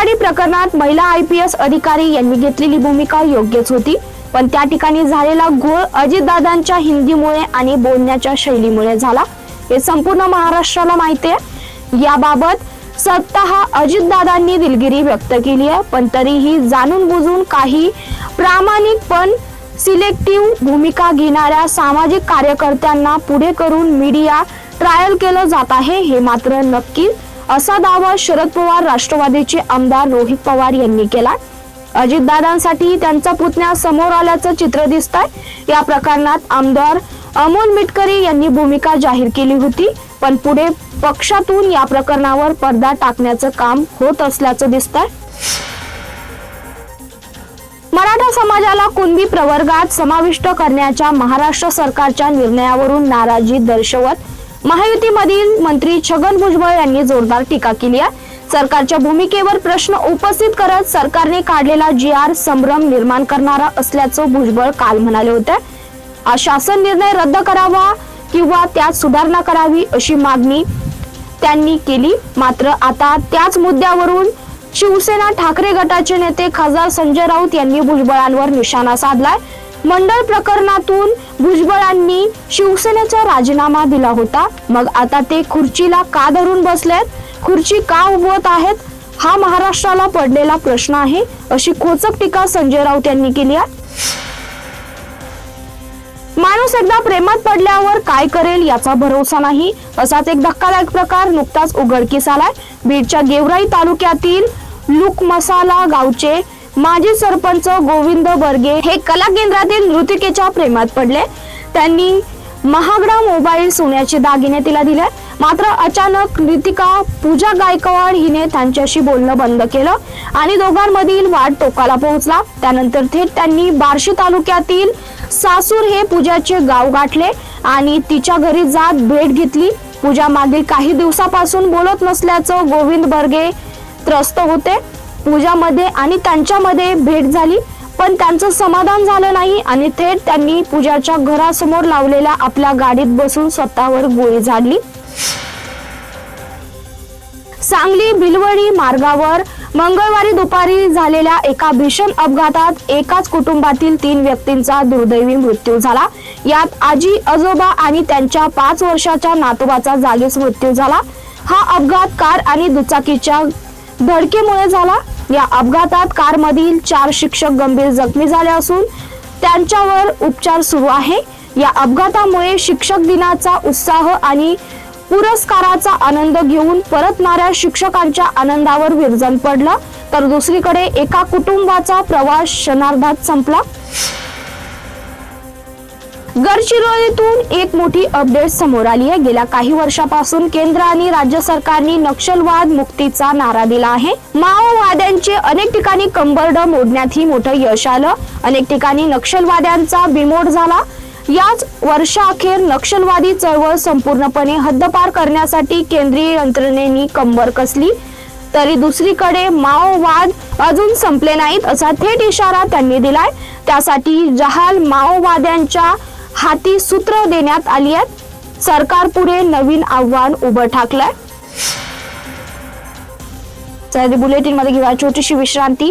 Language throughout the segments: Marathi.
मध्ये प्रकरणात महिला आय पी एस अधिकारी यांनी घेतलेली भूमिका योग्यच होती पण त्या ठिकाणी झालेला घोळ अजितदादांच्या हिंदीमुळे आणि बोलण्याच्या शैलीमुळे झाला. हे संपूर्ण महाराष्ट्राला माहिती आहे. याबाबत स्वतः अजितदादांनी दिलगिरी व्यक्त केली आहे पण तरीही जाणून बुजून काही प्रामाणिक पण सिलेक्टिव्ह भूमिका घेणाऱ्या सामाजिक कार्यकर्त्यांना पुढे करून मीडिया ट्रायल केलं जात आहे हे मात्र नक्की असा दावा शरद पवार राष्ट्रवादीचे आमदार रोहित पवार यांनी केला. अजितदादांसाठी त्यांचा पुतण्या समोर आल्याचं चित्र दिसत आहे या प्रकरणात आमदार अमोल मिटकरी यांनी भूमिका जाहीर केली होती पण पुढे पक्षातून या प्रकरणावर पडदा टाकण्याचं काम होत असल्याचं दिसत आहे मराठा समाजाला कुणबी प्रवर्गात समाविष्ट करण्याच्या महाराष्ट्र सरकारच्या निर्णयावरून नाराजी दर्शवत महायुतीमधील मंत्री छगन भुजबळ यांनी जोरदार टीका केली आहे. सरकारच्या भूमिकेवर प्रश्न उपस्थित करत सरकारने काढलेला जी आर संभ्रम निर्माण करणारा असल्याचं भुजबळ काल म्हणाले होते. हा शासन निर्णय रद्द करावा किंवा त्यात सुधारणा करावी अशी मागणी त्यांनी केली. मात्र आता त्याच मुद्द्यावरून शिवसेना ठाकरे गटाचे नेते खासदार संजय राऊत यांनी भुजबळांवर निशाणा साधलाय. मंडळ प्रकरणातून भुजबळांनी शिवसेनेचा राजीनामा दिला होता. मग आता ते खुर्चीला का धरून बसलेत? खुर्ची का उभवत आहेत? हा महाराष्ट्राला पडलेला प्रश्न आहे अशी खोचक टीका संजय राऊत यांनी केली आहे. माणूस एकदा प्रेमात पडल्यावर काय करेल याचा भरोसा नाही. असाच एक धक्कादायक प्रकार नुकताच उघडकीस आलाय. बीडच्या गेवराई तालुक्यातील लुक मसाला गावचे माजी सरपंच गोविंद बर्गे हे कला केंद्रातील नृतिकेच्या प्रेमात पडले. त्यांनी महागडा मोबाईल सोन्याचे दागिने तिला दिले. मात्र अचानक नितिका पूजा गायकवाड हिने त्यांच्याशी बोलणं बंद केलं आणि दोघांमधील वाद टोकाला पोहोचला. त्यानंतर थेट त्यांनी बार्शी तालुक्यातील सासूर हे पूजाचे गाव गाठले आणि तिच्या घरी जात भेट घेतली. पूजा मागील काही दिवसापासून बोलत नसल्याचं गोविंद बर्गे त्रस्त होते. पूजामध्ये आणि त्यांच्यामध्ये भेट झाली पण त्यांचं समाधान झालं नाही आणि थेट त्यांनी पूजाच्या घरासमोर लावलेल्या आपल्या गाडीत बसून स्वतःवर गोळी झाडली. सांगली भिलवडी मार्गावर मंगळवारी दुपारी झालेल्या एका भीषण अपघातात एकाच कुटुंबातील तीन व्यक्तींचा दुर्दैवी मृत्यू झाला. यात आजी आजोबा आणि त्यांच्या पाच वर्षाच्या नातवाचा जागीच मृत्यू झाला. हा अपघात कार आणि दुचाकीच्या धडकेमुळे झाला. या अपघातात कारमधील चार शिक्षक गंभीर जखमी झाले असून त्यांच्यावर उपचार सुरू आहे. या अपघातामुळे शिक्षक दिनाचा उत्साह आणि पुरस्काराचा आनंद घेऊन परतणाऱ्या शिक्षकांच्या आनंदावर विरजण पडलं. तर दुसरीकडे एका कुटुंबाचा प्रवास क्षणार्धात संपला. गडचिरोलीतून एक मोठी अपडेट समोर आली आहे. गेल्या काही वर्षापासून केंद्र आणि राज्य सरकारनी नक्षलवाद मुक्तीचा नारा दिला आहे. माओवाद्यांचे अनेक ठिकाणी कंबरड मोडण्यातही मोठं यश आलं. अनेक ठिकाणी नक्षलवाद्यांचा बिमोड झाला. याच वर्षाअखेर नक्षलवादी चळवळ संपूर्णपणे हद्दपार करण्यासाठी केंद्रीय यंत्रणेनी कंबर कसली. तरी दुसरीकडे माओवाद अजून संपले नाहीत असा थेट इशारा त्यांनी दिलाय. त्यासाठी जहाल माओवाद्यांच्या हाती सूत्र देण्यात आली आहेत. सरकार पुढे नवीन आव्हान उभं ठाकलंय. बुलेटिनमध्ये घेऊया छोटीशी विश्रांती.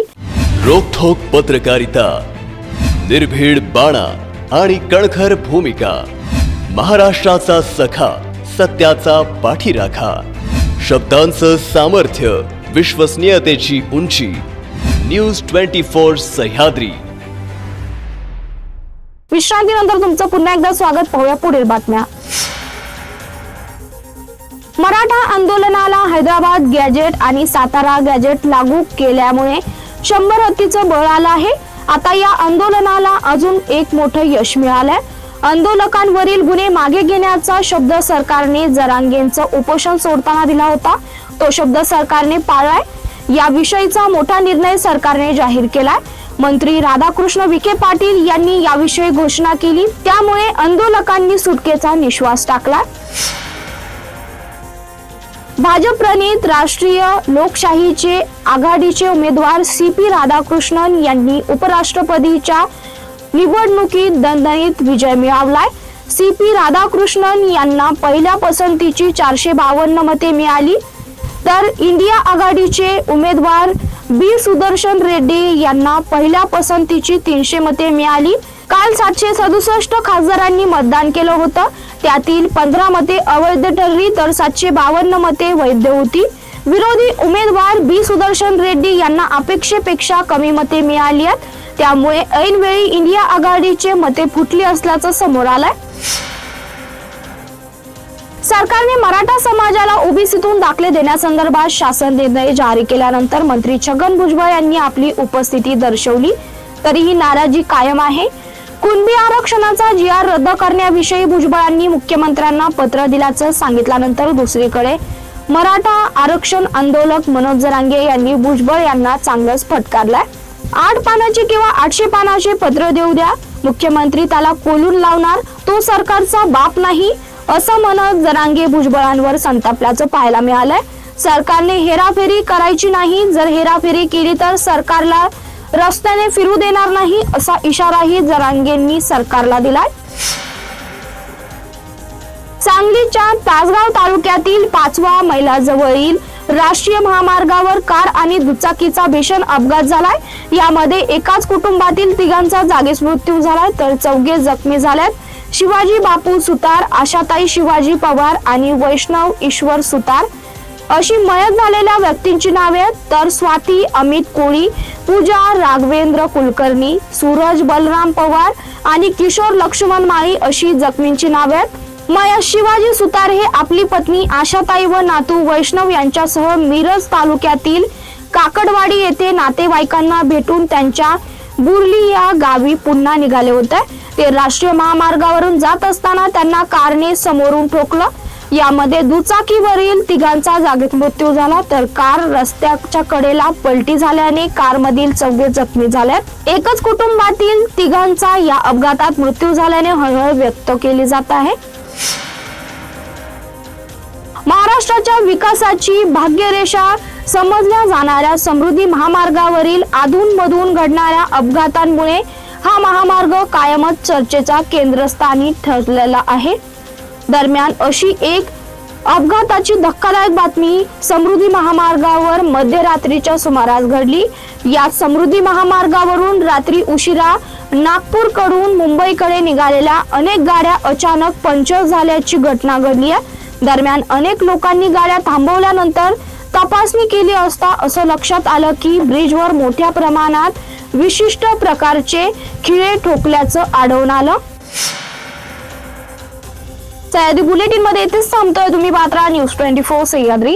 रोखोक पत्रकारिता निर्भीड बाणा आणि कणखर भूमिका महाराष्ट्राचा सखा सत्याचा पाठीराखा शब्दांचं सामर्थ्य विश्वसनीयतेची उंची न्यूज ट्वेंटी फोर सह्याद्री. विश्रांतीनंतर तुमचं पुन्हा एकदा स्वागत पाहूया पुढील बातम्या. मराठा आंदोलनाला हैदराबाद गॅजेट आणि सातारा गॅजेट लागू केल्यामुळे शंभर हत्तीचं बळ आलं आहे. आता या आंदोलनाला अजून एक मोठं यश मिळालंय. आंदोलकांवरील गुन्हे मागे घेण्याचा शब्द सरकारने जरांगेंचं उपोषण सोडताना दिला होता. तो शब्द सरकारने पाळलाय. याविषयीचा मोठा निर्णय सरकारने जाहीर केलाय. मंत्री राधाकृष्ण विखे पाटील यांनी याविषयी घोषणा केली. त्यामुळे आंदोलकांनी सुटकेचा निश्वास टाकला. भाजप प्रणित राष्ट्रीय लोकशाहीचे आघाडीचे उमेदवार सी पी राधाकृष्णन यांनी उपराष्ट्रपतीच्या निवडणुकीत दणदणीत विजय मिळवलाय. सी पी राधाकृष्णन यांना पहिल्या पसंतीची चारशे बावन्न मते मिळाली. तर इंडिया आघाडीचे उमेदवार बी सुदर्शन रेड्डी यांना पहिल्या पसंतीची तीनशे मते मिळाली. काल सातशे सदुसष्ट खासदारांनी मतदान केलं होतं. त्यातील पंधरा मते अवैध ठरली तर सातशे बावन्न मते वैध होती. विरोधी उमेदवार बी सुदर्शन रेड्डी यांना अपेक्षेपेक्षा कमी मते मिळाली आहेत. त्यामुळे ऐनवेळी इंडिया आघाडीचे मते फुटली असल्याचं समोर आलंय. सरकारने मराठा समाजाला ओबीसीतून दाखले देण्यासंदर्भात शासन निर्णय जारी केल्यानंतर मंत्री छगन भुजबळ यांनी आपली उपस्थिती दर्शवली. तरीही नाराजी कायम आहे. कुणबी आरक्षणाचा जी आर रद्द करण्याविषयी भुजबळांनी मुख्यमंत्र्यांना पत्र दिल्याचं सांगितल्यानंतर दुसरीकडे मराठा आरक्षण आंदोलक मनोज जरांगे यांनी भुजबळ यांना चांगलंच फटकारलाय. आठ पानाचे किंवा आठशे पानाचे पत्र देऊ द्या. मुख्यमंत्री त्याला कोलून लावणार. तो सरकारचा बाप नाही. असं म्हणत जरांगे भुजबळांवर संतापल्याचं पाहायला मिळालंय. सरकारने हेराफेरी करायची नाही जर हेराफेरी केली तर सरकारला रस्त्याने फिरू देणार नाही असा इशाराही जरांगेंनी सरकारला दिलाय. सांगलीच्या तासगाव तालुक्यातील पाचवा मैलाजवळील राष्ट्रीय महामार्गावर कार आणि दुचाकीचा भीषण अपघात झालाय. यामध्ये एकाच कुटुंबातील तिघांचा जागीच मृत्यू झालाय तर चौघे जखमी झाल्यात शिवाजी बापू सुतार आशाताई शिवाजी पवार आणि वैष्णव ईश्वर सुतार. अशी मयत झालेल्या व्यक्तींची नावे तर स्वाती अमित कोळी पूजा राघवेंद्र कुलकर्णी सूरज बलराम पवार आणि किशोर लक्ष्मण माळी अशी जखमींची नावे आहेत. मयत शिवाजी सुतार हे आपली पत्नी आशाताई व नातू वैष्णव यांच्यासह मिरज तालुक्यातील काकडवाडी येथे नातेवाईकांना भेटून त्यांच्या बुर्ली या गावी पुन्हा निघाले होते. ते राष्ट्रीय महामार्गावरून जात असताना त्यांना कारने समोरून ठोकलं. यामध्ये दुचाकीवरील तिघांचा जागीच मृत्यू झाला तर कार रस्त्याच्या कडेला पलटी झाल्याने कारमधील चौघे जखमी झाल्यात एकच कुटुंबातील तिघांचा या अपघातात मृत्यू झाल्याने हळहळ व्यक्त केली जात आहे. महाराष्ट्राच्या विकासाची भाग्यरेषा समजल्या जाणाऱ्या समृद्धी महामार्गावरील अधूनमधून घडणाऱ्या अपघातांमुळे हा महामार्ग कायमच चर्चेचा केंद्रस्थानी ठरलेला आहे. दरम्यान अशी एक अपघाताची धक्कादायक बातमी समृद्धी महामार्गावर मध्यरात्रीच्या सुमारास घडली. या समृद्धी महामार्गावरून रात्री उशिरा नागपूरकडून मुंबईकडे निघालेल्या अनेक गाड्या अचानक पंक्चर झाल्याची घटना घडली आहे. दरम्यान अनेक लोकांनी गाड्या थांबवल्यानंतर तपासणी केली असता असं लक्षात आलं की ब्रिजवर मोठ्या प्रमाणात विशिष्ट प्रकारचे खिळे ठोकल्याचं आढळून आलं. सह्याद्री बुलेटिनमध्ये इथेच थांबतोय. तुम्ही पात्रा न्यूज ट्वेंटी फोर सह्याद्री.